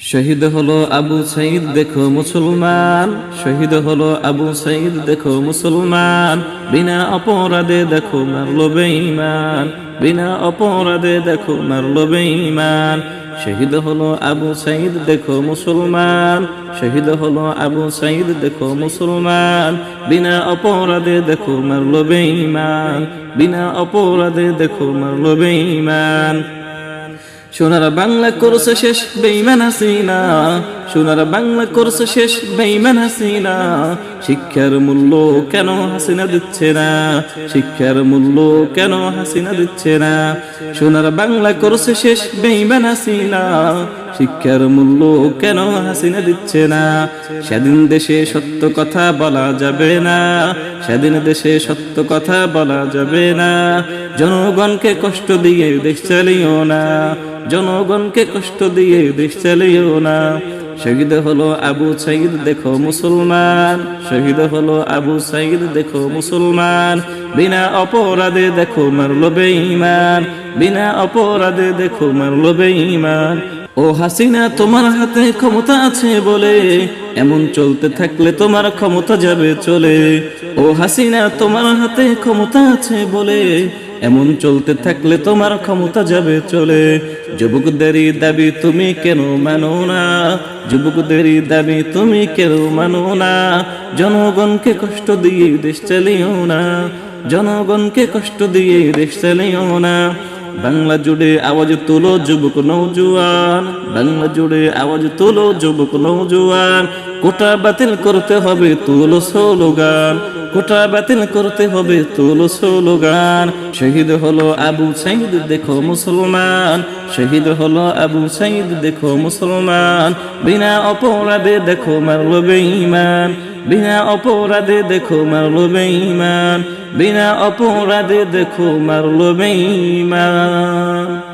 শহীদ হলো আবু সাইদ, দেখো মুসলমান। শহীদ হলো আবু সাইদ, দেখো মুসলমান। বিনা অপরাধে দেখো মারলো বেঈমান। বিনা অপরাধে দেখো মারলো বেঈমান। শহীদ হলো আবু সাইদ, দেখো মুসলমান। শহীদ হলো আবু সঈদ দেখো মুসলমান। বিনা অপরাধে দেখো মারলো বেঈমান। বিনা অপরাধে দেখো মারলো বেঈমান। সোনার বাংলা কোর্স শেষ বেইমান হাসিনা সোনার বাংলা কোর্স শেষ বেইমান হাসিনা শিক্ষার মূল্য কেন হাসিনা দিচ্ছে না? শিক্ষার মূল্য কেন হাসিনা দিচ্ছে না? সোনার বাংলা কোর্স শেষ বেইমান হাসিনা শিক্ষার মূল্য কেন হাসিনা দিচ্ছে না? সেদিন দেশে সত্য কথা বলা যাবে না। সেদিন দেশে সত্য কথা বলা যাবে না। জনগণকে কষ্ট দিয়ে দেশ চালিও না। জনগণকে কষ্ট দিয়ে দেশ চালিও না। শহীদ হলো আবু সাইদ, দেখো মুসলমান। শহীদ হলো আবু সাইদ, দেখো মুসলমান। বিনা অপরাধে দেখো মারলো বেঈমান। বিনা অপরাধে দেখো মারলো বেঈমান। ও হাসিনা, তোমার হাতে ক্ষমতা আছে বলে। এমন চলতে থাকলে তোমার ক্ষমতা যাবে চলে। ও হাসিনা, তোমার হাতে ক্ষমতা আছে বলে। এমন চলতে থাকলে তোমার ক্ষমতা যাবে চলে। যুবকদেরই দাবি তুমি কেন মানো না? যুবকদেরই দাবি তুমি কেন মানো না? জনগণকে কষ্ট দিয়ে দেশ চালিও না। জনগণকে কষ্ট দিয়ে দেশ চালিও না। বাংলা জুড়ে আওয়াজ তুলো যুবক নৌজুয়ান। বাংলা জুড়ে আওয়াজ তুলো যুবক নৌজুয়ান। কোটা বাতিল করতে হবে তুলো স্লোগান। কোটা বাতিল করতে হবে তুলো স্লোগান। শহীদ হলো আবু সাইদ, দেখো মুসলমান। শহীদ হলো আবু সাইদ, দেখো মুসলমান। বিনা অপরাধে দেখো মারলো বেঈমান। বিনা অপরাধে দেখো মারলো বেঈমান বিনা অপরাধে দেখো মারলো বেঈমান